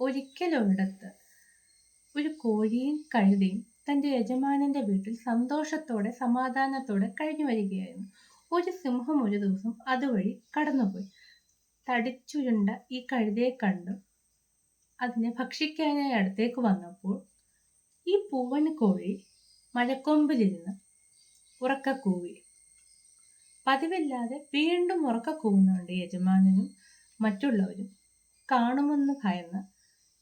ഒരിക്കലൊരിടത്ത് ഒരു കോഴിയും കഴുതയും തന്റെ യജമാനന്റെ വീട്ടിൽ സന്തോഷത്തോടെ സമാധാനത്തോടെ കഴിഞ്ഞു വരികയായിരുന്നു. ഒരു സിംഹം ഒരു ദിവസം അതുവഴി കടന്നുപോയി. തടിച്ചുരുണ്ട ഈ കഴുതയെ കണ്ടു. അതിനെ ഭക്ഷിക്കാനായി അടുത്തേക്ക് വന്നപ്പോൾ ഈ പൂവൻ കോഴി മഴക്കൊമ്പിലിരുന്ന് ഉറക്ക കൂവി. പതിവില്ലാതെ വീണ്ടും ഉറക്ക കൂവുന്നുണ്ട് യജമാനനും മറ്റുള്ളവരും. കാണുമെന്ന് ഭയന്ന്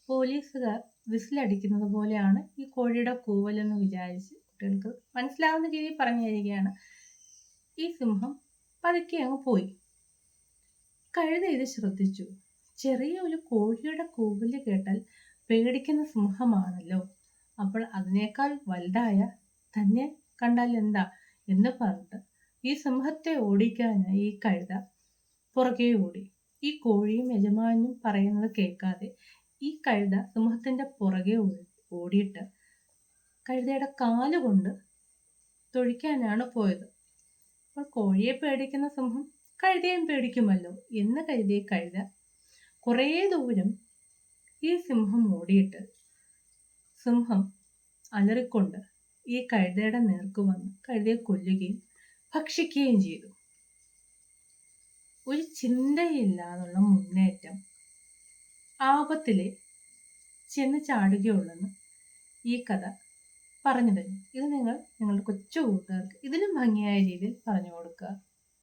പോലീസുകാർ വിസിലടിക്കുന്നത് പോലെയാണ് ഈ കോഴിയുടെ കൂവലെന്ന് വിചാരിച്ച് കുട്ടികൾക്ക് മനസ്സിലാവുന്ന രീതിയിൽ പറഞ്ഞു തരികയാണ് ഈ സിംഹം പതുക്കെ അങ്ങ് പോയി. കഴുത ഇത് ശ്രദ്ധിച്ചു. ചെറിയ ഒരു കോഴിയുടെ കൂവൽ കേട്ടാൽ പേടിക്കുന്ന സിംഹമാണല്ലോ. അപ്പോൾ അതിനേക്കാൾ വലുതായ തന്നെ കണ്ടാൽ എന്താ എന്ന് പറഞ്ഞിട്ട് ഈ സിംഹത്തെ ഓടിക്കാനായി ഈ കഴുത പുറകെ ഓടി. ഈ കോഴിയും യജമാനും പറയുന്നത് കേൾക്കാതെ ഈ കഴുത സിംഹത്തിന്റെ പുറകെ ഓടിയിട്ട് കഴുതയുടെ കാലുകൊണ്ട് തൊഴിക്കാനാണ് പോയത്. അപ്പോൾ കോഴിയെ പേടിക്കുന്ന സിംഹം കഴുതയും പേടിക്കുമല്ലോ. എന്ന് കരുതിയ കഴുത കുറേ ദൂരം ഈ സിംഹം ഓടിയിട്ട് സിംഹം അലറിക്കൊണ്ട് ഈ കഴുതയുടെ നേർക്ക് വന്ന് കഴുതയെ കൊല്ലുകയും ഭക്ഷിക്കുകയും ചെയ്തു. ഒരു ചിന്തയില്ലാതുള്ള ആപത്തിലെ ചെന്ന് ചാടുകയുള്ളെന്ന് ഈ കഥ പറഞ്ഞു തരും. ഇത് നിങ്ങൾ നിങ്ങളുടെ കൊച്ചു കൂട്ടുകാർക്ക് ഇതിലും ഭംഗിയായ രീതിയിൽ പറഞ്ഞു കൊടുക്കുക.